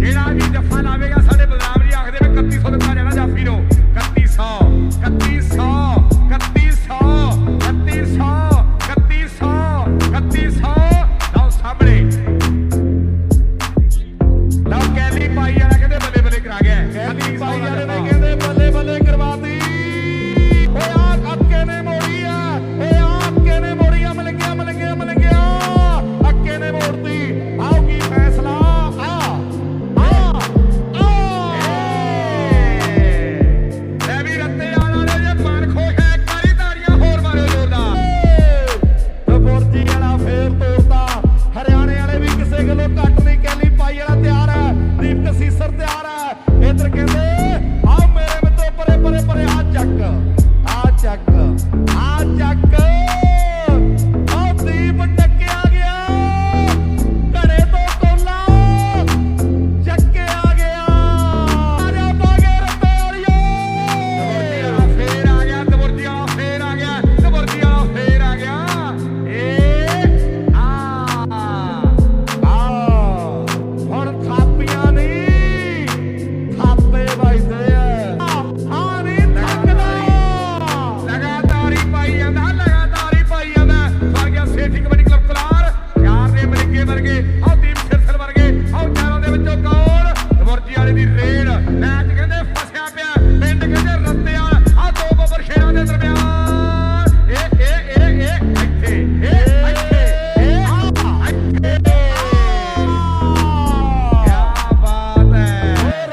ਜਿਹੜਾ ਵੀ ਜੱਫਾ ਲਾਵੇਗਾ ਸਾਡੇ ਬਲਰਾਮ ਜੀ ਆਖਦੇ ਵੀ 3100 ਦਿੱਤਾ ਜਾਣਾ ਜਾਫੀ ਨੂੰ। 3100 3100 3100 3100 3100 3100 ਦੇਖ ਲਓ ਕਾਟਰੀ ਕੈਲੀ ਪਾਈ ਵਾਲਾ ਤਿਆਰ ਹੈ। ਦੀਪਕ ਸੀਸਰ ਤਿਆਰ ਹੈ। ਇਧਰ ਕਹਿੰਦੇ, ਆਓ ਮੇਰੇ ਮਿੱਤਰੋ ਪਰੇ ਪਰੇ ਪਰੇ, ਆ ਚੱਕ ਆ ਚੱਕ ਆ ਚੱਕ।